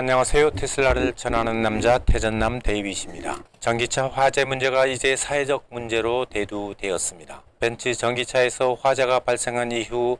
안녕하세요. 테슬라를 전하는 남자 태전남 데이빗입니다. 전기차 화재 문제가 이제 사회적 문제로 대두되었습니다. 벤츠 전기차에서 화재가 발생한 이후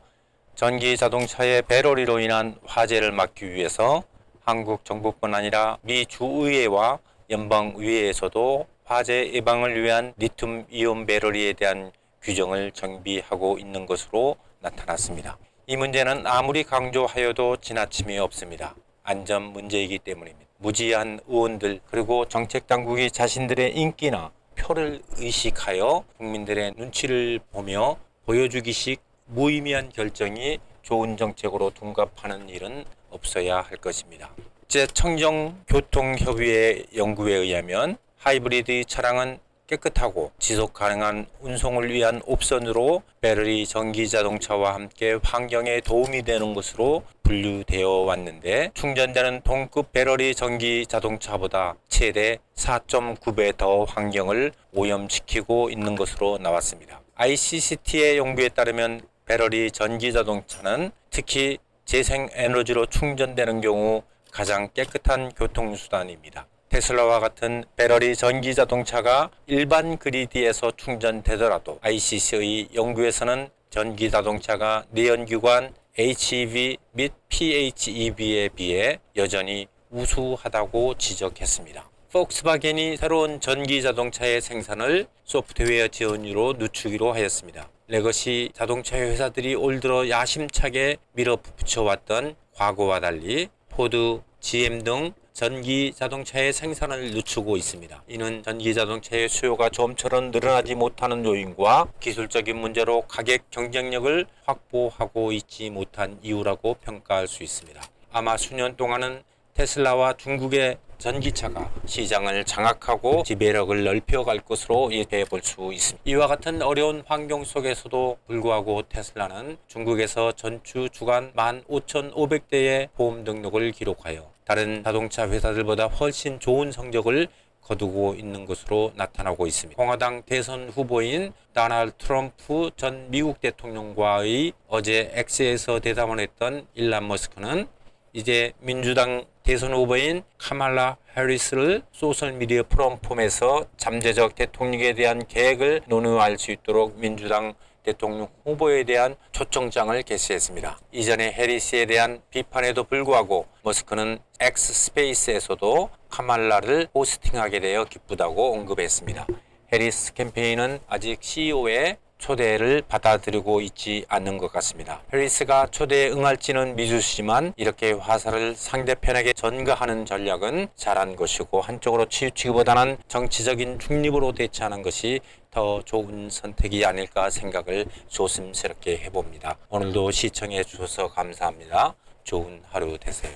전기 자동차의 배터리로 인한 화재를 막기 위해서 한국 정부뿐 아니라 미 주의회와 연방의회에서도 화재 예방을 위한 리튬 이온 배터리에 대한 규정을 정비하고 있는 것으로 나타났습니다. 이 문제는 아무리 강조하여도 지나침이 없습니다. 안전 문제이기 때문입니다. 무지한 의원들 그리고 정책 당국이 자신들의 인기나 표를 의식하여 국민들의 눈치를 보며 보여주기식 무의미한 결정이 좋은 정책으로 둔갑하는 일은 없어야 할 것입니다. 제 청정교통협의회 연구에 의하면 하이브리드 차량은 깨끗하고 지속 가능한 운송을 위한 옵션으로 배터리 전기 자동차와 함께 환경에 도움이 되는 것으로 분류되어 왔는데 충전되는 동급 배터리 전기 자동차보다 최대 4.9배 더 환경을 오염시키고 있는 것으로 나왔습니다. ICCT의 연구에 따르면 배터리 전기 자동차는 특히 재생 에너지로 충전되는 경우 가장 깨끗한 교통수단입니다. 테슬라와 같은 배터리 전기 자동차가 일반 그리드에서 충전되더라도 ICC의 연구에서는 전기 자동차가 내연기관 HEV 및 PHEV에 비해 여전히 우수하다고 지적했습니다. 폭스바겐이 새로운 전기 자동차의 생산을 소프트웨어 지원으로 늦추기로 하였습니다. 레거시 자동차 회사들이 올 들어 야심차게 밀어붙여왔던 과거와 달리 포드, GM 등 전기 자동차의 생산을 늦추고 있습니다. 이는 전기 자동차의 수요가 좀처럼 늘어나지 못하는 요인과 기술적인 문제로 가격 경쟁력을 확보하고 있지 못한 이유라고 평가할 수 있습니다. 아마 수년 동안은 테슬라와 중국의 전기차가 시장을 장악하고 지배력을 넓혀갈 것으로 예상해 볼 수 있습니다. 이와 같은 어려운 환경 속에서도 불구하고 테슬라는 중국에서 전주 주간 15,500대의 보험 등록을 기록하여 다른 자동차 회사들보다 훨씬 좋은 성적을 거두고 있는 것으로 나타나고 있습니다. 공화당 대선 후보인 다널드 트럼프 전 미국 대통령과의 어제 X에서 대담을 했던 일란 머스크는 이제 민주당 대선 후보인 카말라 해리스를 소셜미디어 플랫폼에서 잠재적 대통령에 대한 계획을 논의할 수 있도록 민주당 대통령 후보에 대한 초청장을 게시했습니다. 이전에 해리스에 대한 비판에도 불구하고 머스크는 X 스페이스에서도 카말라를 호스팅하게 되어 기쁘다고 언급했습니다. 해리스 캠페인은 아직 CEO의 초대를 받아들이고 있지 않는 것 같습니다. 해리스가 초대에 응할지는 미주시지만 이렇게 화살을 상대편에게 전가하는 전략은 잘한 것이고 한쪽으로 치우치기보다는 정치적인 중립으로 대처하는 것이 더 좋은 선택이 아닐까 생각을 조심스럽게 해봅니다. 오늘도 시청해 주셔서 감사합니다. 좋은 하루 되세요.